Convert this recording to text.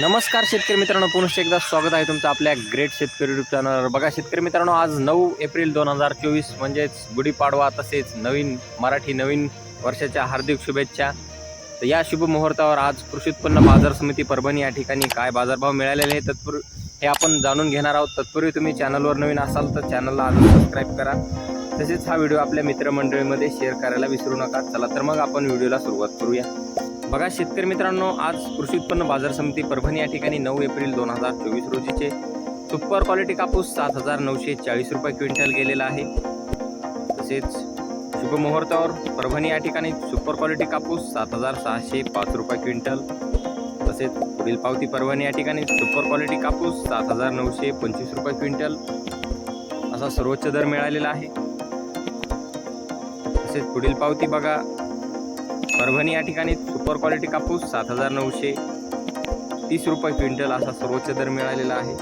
नमस्कार शेतकरी मित्रांनो पुनश्च एकदा स्वागत आहे तुमचं आपल्या ग्रेट शेतकरी युट्यूब चॅनलवर बघा शेतकरी मित्रांनो आज नऊ एप्रिल दोन हजार चोवीस म्हणजेच गुढीपाडवा तसेच नवीन मराठी नवीन वर्षाच्या हार्दिक शुभेच्छा. तर या शुभ मुहूर्तावर आज कृषी उत्पन्न बाजार समिती परभणी या ठिकाणी काय बाजारभाव मिळालेले आहे तत्पूर्वी हे आपण जाणून घेणार आहोत. तत्पूर्वी तुम्ही चॅनलवर नवीन असाल तर चॅनलला अजून सबस्क्राईब करा. तसेच हा व्हिडिओ आपल्या मित्रमंडळीमध्ये शेअर करायला विसरू नका. चला तर मग आपण व्हिडिओला सुरुवात करूया. बघा शेतकरी मित्रांनो आज कृषी उत्पन्न बाजार समिती परभणी या ठिकाणी नऊ एप्रिल दोन हजार चोवीस रोजीचे सुपर क्वालिटी कापूस सात हजार नऊशे चाळीस रुपये क्विंटल गेलेला आहे. तसेच शुभमुहूर्तावर परभणी या ठिकाणी सुपर क्वालिटी कापूस सात हजार सहाशे पाच रुपये क्विंटल. तसेच पुढील पावती परभणी या ठिकाणी सुपर क्वालिटी कापूस सात हजार नऊशे पंचवीस रुपये क्विंटल. असा सर्वोच्च दर मिळालेला आहे. तसेच पुढील पावती बघा परभणी या ठिकाणी सुपर क्वालिटी कापूस सात हजार नऊशे तीस रुपये क्विंटल असा सर्वोच्च दर मिळालेला आहे.